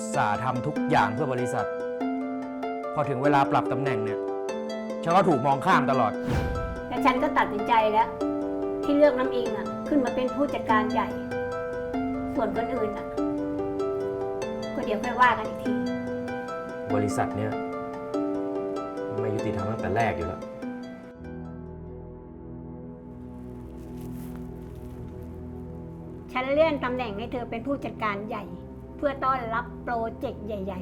ตส่าห์ทำทุกอย่างเพื่อบริษัท พอถึงเวลาปรับตำแหน่งเนี่ยฉันก็ถูกมองข้ามตลอดและฉันก็ตัดสินใจแล้ว ที่เลือกน้ำอิงอะ ขึ้นมาเป็นผู้จัดการใหญ่ ส่วนคนอื่นอะ ก็เดี๋ยวค่อยว่ากันอีกที บริษัทเนี่ยไม่ยุติธรรมตั้งแต่แรกอยู่แล้ว ฉันเลื่อนตำแหน่งให้เธอเป็นผู้จัดการใหญ่ เพื่อต้อนรับโปรเจกต์ใหญ่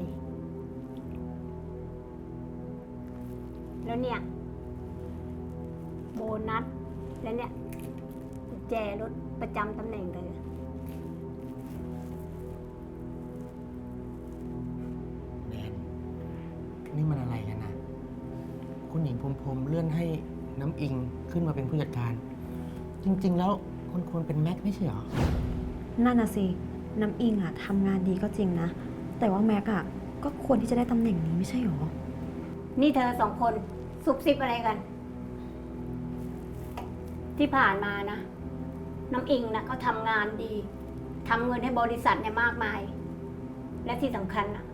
ๆ แล้วเนี่ย โบนัส และเนี่ยกุญแจรถประจำตำแหน่งเธอแนนนี่มันอะไรกันนะคุณหญิงพรมพรมเลื่อนให้น้ำอิงขึ้นมาเป็นผู้จัดการ จริง ๆ แล้วคนควรเป็นแม็กไม่ใช่เหรอ นั่นน่ะสิ น้ำอิงอะทำงานดีก็จริงนะ แต่ว่าแม็กอะก็ควรที่จะได้ตำแหน่งนี้ไม่ใช่หรอ นี่เธอสองคนซุบซิบอะไรกัน ที่ผ่านมานะ น้ำอิงนะเขาทำงานดีทำเงินให้บริษัทเนี่ยมากมาย และที่สำคัญนะ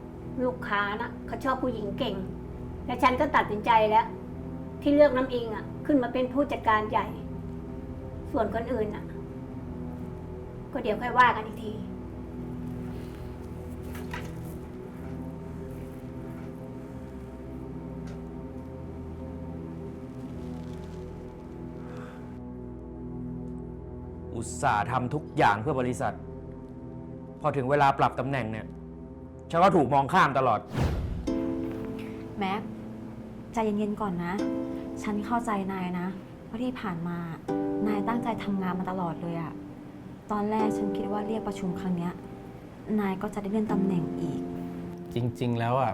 ลูกค้านะเขาชอบผู้หญิงเก่ง และฉันก็ตัดสินใจแล้ว ที่เลือกน้ำอิงอะขึ้นมาเป็นผู้จัดการใหญ่ ส่วนคนอื่นอะก็เดี๋ยวค่อยว่ากันอีกที ตส่าห์ทำทุกอย่างเพื่อบริษัท พอถึงเวลาปรับตำแหน่งเนี่ยฉันก็ถูกมองข้ามตลอด แม็กใจเย็นๆก่อนนะ ฉันเข้าใจนายนะว่าที่ผ่านมานายตั้งใจทำงานมาตลอดเลยอะตอนแรกฉันคิดว่าเรียกประชุมครั้งเนี้ยนายก็จะได้เลื่อนตำแหน่งอีก จริง ๆ แล้วอะ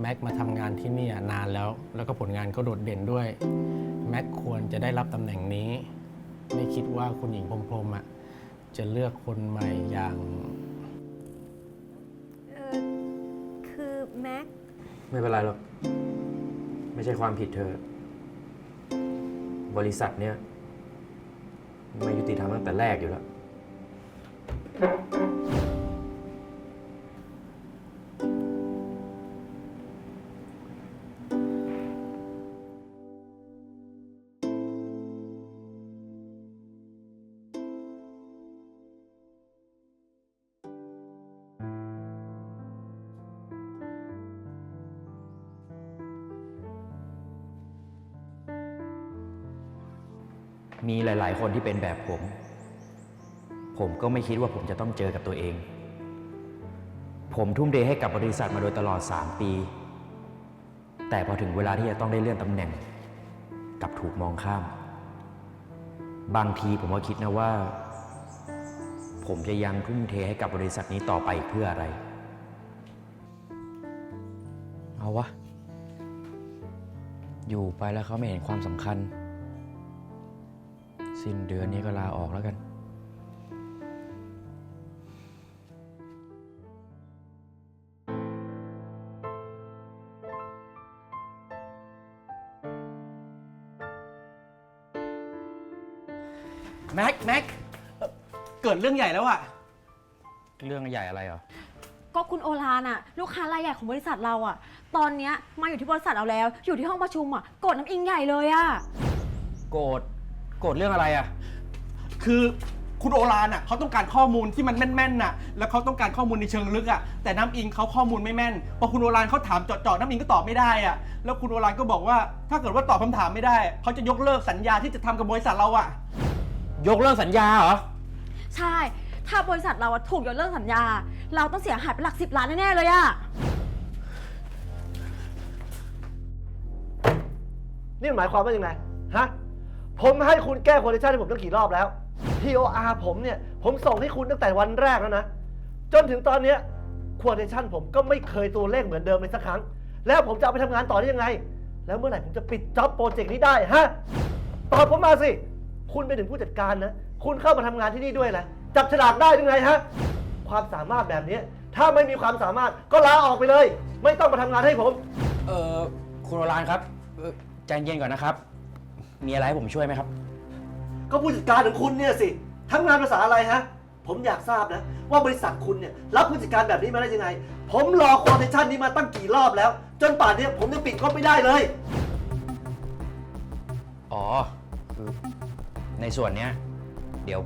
แม็กมาทำงานที่นี่อะนานแล้ว แล้วก็ผลงานก็โดดเด่นด้วย แม็กควรจะได้รับตำแหน่งนี้ ไม่คิดว่าคุณหญิงพรมพรมอะจะเลือกคนใหม่อย่างเออคือแม็ก ไม่เป็นไรหรอก ไม่ใช่ความผิดเธอ บริษัทเนี่ยไม่ยุติธรรมตั้งแต่แรกอยู่แล้ว มีหลาย ๆ คนที่เป็นแบบผม ผมก็ไม่คิดว่าผมจะต้องเจอกับตัวเอง ผมทุ่มเทให้กับบริษัทมาโดยตลอด 3 ปี แต่พอถึงเวลาที่จะต้องได้เลื่อนตำแหน่งกลับถูกมองข้าม บางทีผมก็คิดนะว่า ผมจะยังทุ่มเทให้กับบริษัทนี้ต่อไปเพื่ออะไร เอาวะ อยู่ไปแล้วเขาไม่เห็นความสำคัญ สิ้นเดือนนี้ก็ลาออกแล้วกัน แม็ก แม็กเอ่อเกิดเรื่องใหญ่แล้วอะเรื่องใหญ่อะไรเหรอ ก็คุณโอลานอะลูกค้ารายใหญ่ของบริษัทเราอะตอนเนี้ยมาอยู่ที่บริษัทเราแล้ว อยู่ที่ห้องประชุมอะกดน้ำอิงใหญ่เลยอะโกรธโกรธเรื่องอะไรอะ คือคุณโอรานอะเขาต้องการข้อมูลที่มันแม่นๆน่ะ แล้วเขาต้องการข้อมูลในเชิงลึกอะ แต่น้ำอิงเขาข้อมูลไม่แม่น พอคุณโอรานเขาถามเจาะๆน้ำอิงก็ตอบไม่ได้อะ แล้วคุณโอรานก็บอกว่าถ้าเกิดว่าตอบคำถามไม่ได้ เขาจะยกเลิกสัญญาที่จะทำกับบริษัทเราอะ ยกเลิกสัญญาเหรอ ใช่ ถ้าบริษัทเราอะถูกยกเลิกสัญญา เราต้องเสียหายเป็นหลักสิบล้านแน่ๆเลยอะนี่มันหมายความว่ายังไงฮะ ผมให้คุณแก้คอนดิชันให้ผมตั้งกี่รอบแล้ว TOR ผมเนี่ย ผมส่งให้คุณตั้งแต่วันแรกแล้วนะ จนถึงตอนเนี้คอนดิชันผมก็ไม่เคยตัวเลขเหมือนเดิมเลยสักครั้ง แล้วผมจะเอาไปทำงานต่อได้ยังไง แล้วเมื่อไหร่ผมจะปิดจ็อบโปรเจกต์นี้ได้ฮะ ตอบผมมาสิ คุณเป็นถึงผู้จัดการนะ คุณเข้ามาทำงานที่นี่ด้วยแหละไรจับฉลากได้ยังไงฮะ ความสามารถแบบนี้ ถ้าไม่มีความสามารถก็ลาออกไปเลย ไม่ต้องมาทำงานให้ผม เออคุณโอรานครับเอ่อใจเย็นก่อนนะครับ มีอะไรให้ผมช่วยไหมครับ ก็ผู้จัดการของคุณเนี่ยสิทำงานภาษาอะไรฮะ ผมอยากทราบนะ ว่าบริษัทคุณเนี่ยรับผู้จัดการแบบนี้มาได้ยังไง ผมรอคอนเทนชั่นนี้มาตั้งกี่รอบแล้ว จนป่านนี้ผมยังปิดก็ไม่ได้เลย อ๋อคือในส่วนเนี้ย เดี๋ยว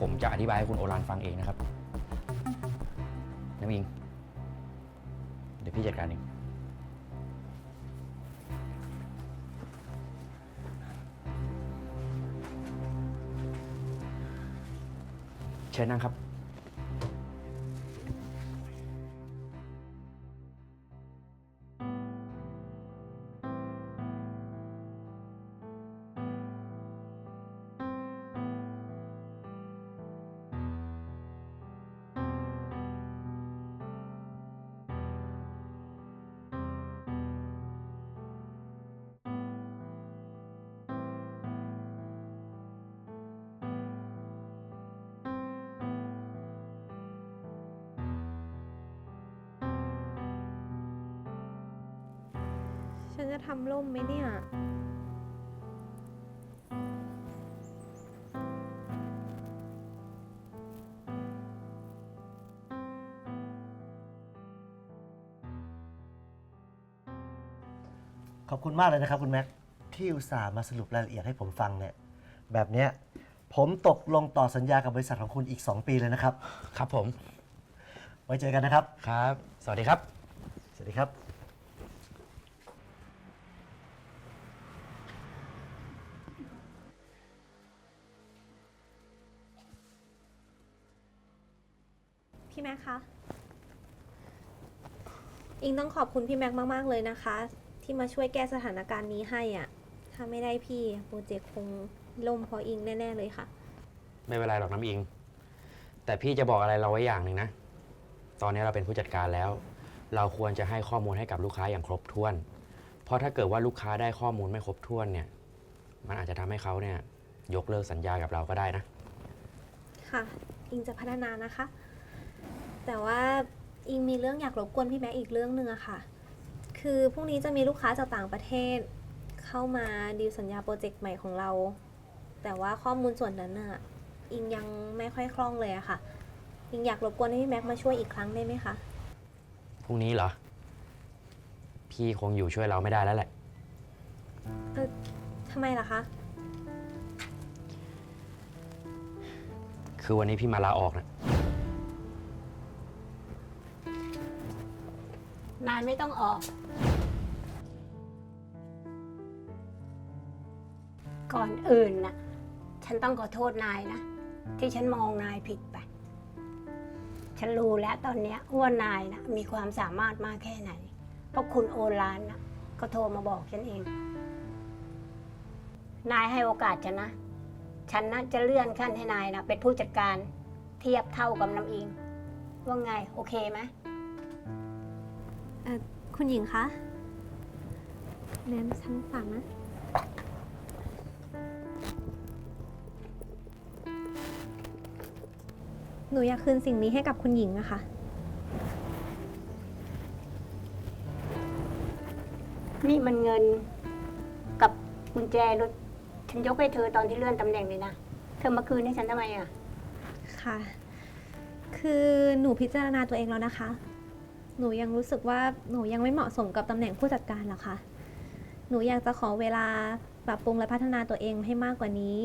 ผมจะอธิบายให้คุณโอรานฟังเองนะครับน้ำอิง เดี๋ยวพี่จัดการเอง เชิญนั่งครับ ฉันจะทำร่มไหมเนี่ยขอบคุณมากเลยนะครับคุณแม็กที่อุตส่าห์มาสรุปรายละเอียดให้ผมฟังเนี่ยแบบเนี้ยผมตกลงต่อสัญญากับบริษัทของคุณอีก 2 ปีเลยนะครับ ครับผม ไว้เจอกันนะครับ ครับ สวัสดีครับ สวัสดีครับ พี่แม็กคะ อิงต้องขอบคุณพี่แม็กมาก ๆ เลยนะคะ ที่มาช่วยแก้สถานการณ์นี้ให้อะ ถ้าไม่ได้พี่โปรเจกต์คงล่มเพราะอิงแน่ ๆ เลยค่ะ ไม่เป็นไรหรอกน้ำอิง แต่พี่จะบอกอะไรเราไว้อย่างหนึ่งนะ ตอนนี้เราเป็นผู้จัดการแล้ว เราควรจะให้ข้อมูลให้กับลูกค้าอย่างครบถ้วน เพราะถ้าเกิดว่าลูกค้าได้ข้อมูลไม่ครบถ้วนเนี่ย มันอาจจะทำให้เขาเนี่ยยกเลิกสัญญากับเราก็ได้นะ ค่ะ อิงจะพัฒนานะคะ แต่ว่าอิงมีเรื่องอยากรบกวนพี่แม็กอีกเรื่องหนึ่งอะค่ะ คือพรุ่งนี้จะมีลูกค้าจากต่างประเทศ เข้ามาดีลสัญญาโปรเจกต์ใหม่ของเรา แต่ว่าข้อมูลส่วนนั้นน่ะอิงยังไม่ค่อยคล่องเลยอะค่ะ อิงอยากรบกวนให้พี่แม็กมาช่วยอีกครั้งได้ไหมคะ พรุ่งนี้เหรอ พี่คงอยู่ช่วยเราไม่ได้แล้วแหละทำไมล่ะคะ คือวันนี้พี่มาลาออกนะายไม่ต้องออก ก่อนอื่นน่ะฉันต้องขอโทษนายนะ ที่ฉันมองนายผิดไป ฉันรู้แล้วตอนเนี้ยว่านายนะมีความสามารถมากแค่ไหน เพราะคุณโอลานนะก็โทรมาบอกฉันเอง นายให้โอกาสฉันนะ ฉันนะจะเลื่อนขั้นให้นายนะเป็นผู้จัดการเทียบเท่ากับน้ำอิง ว่าไง โอเคไหม เอ่อคุณหญิงคะแนนฉันฝากนะ หนูอยากคืนสิ่งนี้ให้กับคุณหญิงนะคะ นี่มันเงินกับกุญแจรถฉันยกให้เธอตอนที่เลื่อนตำแหน่งเลยนะ เธอมาคืนให้ฉันทำไมอะ ค่ะ คือหนูพิจารณาตัวเองแล้วนะคะ หนูยังรู้สึกว่าหนูยังไม่เหมาะสมกับตำแหน่งผู้จัดการหรอกค่ะหนูอยากจะขอเวลาปรับปรุงและพัฒนาตัวเองให้มากกว่านี้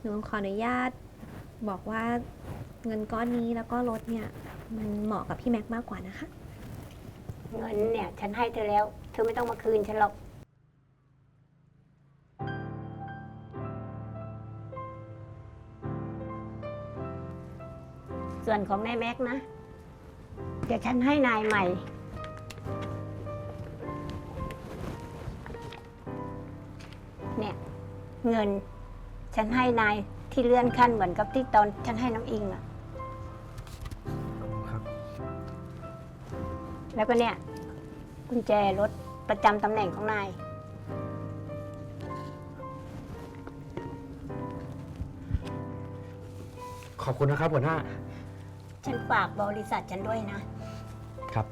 หนูขออนุญาต บอกว่าเงินก้อนนี้แล้วก็รถเนี่ย มันเหมาะกับพี่แม็กมากกว่านะคะ เงินเนี่ย ฉันให้เธอแล้ว เธอไม่ต้องมาคืนฉันหรอก ส่วนของนายแม็กนะ เดี๋ยวฉันให้นายใหม่ เนี่ยเงิน ฉันให้นายที่เลื่อนขั้นเหมือนกับที่ตอนฉันให้น้องอิงอะครับ แล้วก็เนี่ยกุญแจรถประจำตำแหน่งของนาย ขอบคุณนะครับหัวหน้า ฉันฝากบริษัทฉันด้วยนะ ครับ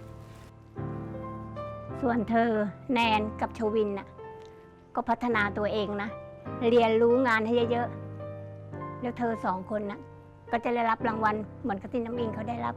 ส่วนเธอแนนกับชวินน่ะ ก็พัฒนาตัวเองนะ เรียนรู้งานให้เยอะๆ แล้วเธอสองคนนะก็จะได้รับรางวัลเหมือนกับที่น้ำอิงเขาได้รับ